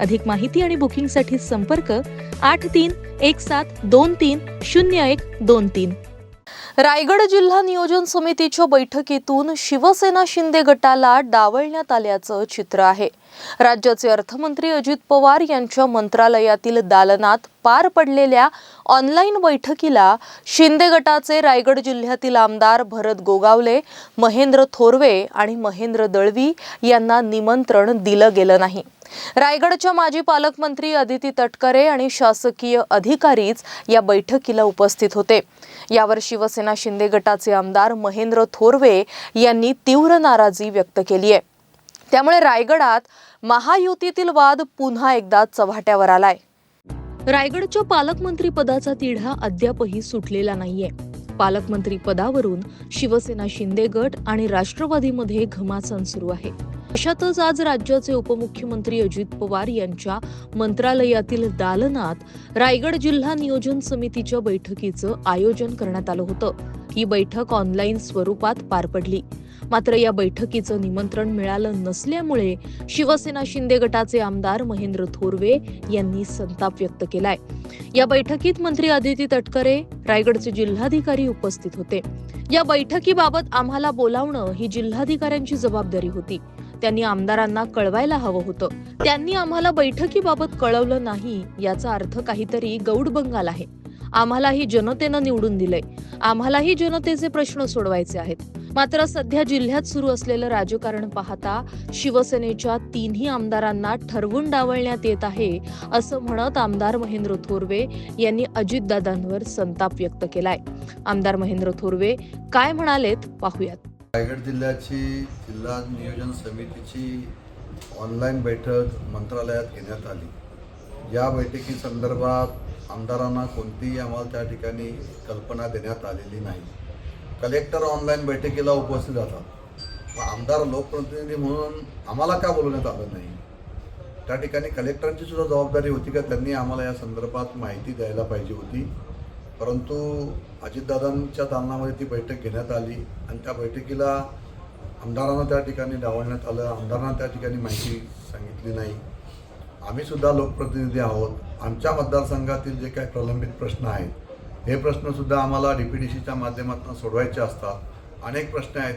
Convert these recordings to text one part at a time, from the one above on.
अधिक माहिती आणि बुकिंगसाठी संपर्क आठ तीन एक सात दोन तीन शून्य एक दोन तीन. रायगड जिल्हा नियोजन समितीच्या बैठकीतून शिवसेना शिंदे गटाला डावळण्यात आल्याचं चित्र आहे. राज्याचे अर्थमंत्री अजित पवार यांच्या मंत्रालयातील दालनात पार पडलेल्या ऑनलाईन बैठकीला शिंदे गटाचे रायगड जिल्ह्यातील आमदार भरत गोगावले महेंद्र थोरवे आणि महेंद्र दळवी यांना निमंत्रण दिलं गेलं नाही. रायगडच्या माजी पालकमंत्री अदिती तटकरे आणि शासकीय अधिकारीच या बैठकीला उपस्थित होते. यावर शिवसेना शिंदे गटाचे आमदार महेंद्र थोरवे यांनी तीव्र नाराजी व्यक्त केली आहे. त्यामुळे रायगडात महायुतीतील वाद पुन्हा एकदा चव्हाट्यावर आलाय. रायगडच्या पालकमंत्री पदाचा तिढा अद्यापही सुटलेला नाहीये. पालकमंत्री पदावरून शिवसेना शिंदे गट आणि राष्ट्रवादीमध्ये घमासान सुरू आहे. अशातच आज राज्याचे उपमुख्यमंत्री अजित पवार यांच्या मंत्रालयातील दालनात रायगड जिल्हा नियोजन समितीच्या बैठकीचं आयोजन करण्यात आलं होतं. ही बैठक ऑनलाईन स्वरूपात पार पडली. मात्र या बैठकीचं निमंत्रण मिळालं नसल्यामुळे शिवसेना शिंदे गटाचे आमदार महेंद्र थोरवे यांनी संताप व्यक्त केलाय. या बैठकीत मंत्री अदिती तटकरे रायगडचे जिल्हाधिकारी उपस्थित होते. या बैठकीबाबत आम्हाला बोलावणं ही जिल्हाधिकाऱ्यांची जबाबदारी होती. त्यांनी आमदारांना कळवायला हवं होतं. त्यांनी आम्हाला बैठकीबाबत कळवलं नाही याचा अर्थ काहीतरी गौड बंगाल आहे. आम्हालाही जनतेनं निवडून दिलंय. आम्हालाही जनतेचे प्रश्न सोडवायचे आहेत. मात्र सध्या जिल्ह्यात सुरू असलेलं राजकारण पाहता शिवसेनेच्या तिन्ही आमदारांना ठरवून डावलण्यात येत आहे असं म्हणत आमदार महेंद्र थोरवे यांनी अजितदादांवर संताप व्यक्त केलाय. आमदार महेंद्र थोरवे काय म्हणालेत पाहूयात. रायगड जिल्ह्याची जिल्हा नियोजन समितीची ऑनलाईन बैठक मंत्रालयात घेण्यात आली. या बैठकी संदर्भात आमदारांना कोणतीही आम्हाला त्या ठिकाणी कल्पना देण्यात आलेली नाही. कलेक्टर ऑनलाईन बैठकीला उपस्थित राहतात. व आमदार लोकप्रतिनिधी म्हणून आम्हाला का बोलवण्यात आलं नाही? त्या ठिकाणी कलेक्टरांची सुद्धा जबाबदारी होती का? त्यांनी आम्हाला या संदर्भात माहिती द्यायला पाहिजे होती. परंतु अजितदादांच्या दालनामध्ये ती बैठक घेण्यात आली आणि त्या बैठकीला आमदारांना त्या ठिकाणी डावलण्यात आलं. आमदारांना त्या ठिकाणी माहिती सांगितली नाही. आम्ही सुद्धा लोकप्रतिनिधी आहोत. आमच्या मतदारसंघातील जे काही प्रलंबित प्रश्न आहेत हे प्रश्नसुद्धा आम्हाला डी पी डी सीच्या माध्यमातून सोडवायचे असतात. अनेक प्रश्न आहेत.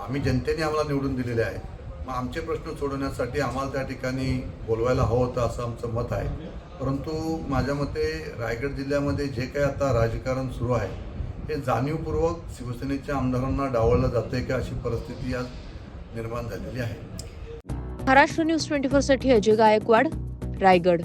आम्ही जनतेने आम्हाला निवडून दिलेले आहेत. मग आमचे प्रश्न सोडवण्यासाठी आम्हाला त्या ठिकाणी बोलवायला हवं होतं असं आमचं मत आहे. परंतु माझ्या मते रायगड जिल्ह्यामध्ये जे काही आता राजकारण सुरू आहे हे जाणीवपूर्वक शिवसेनेच्या आमदारांना डावललं जाते का अशी परिस्थिती आज निर्माण झालेली आहे. महाराष्ट्र न्यूज ट्वेंटी फोरसाठी अजय गायकवाड रायगड.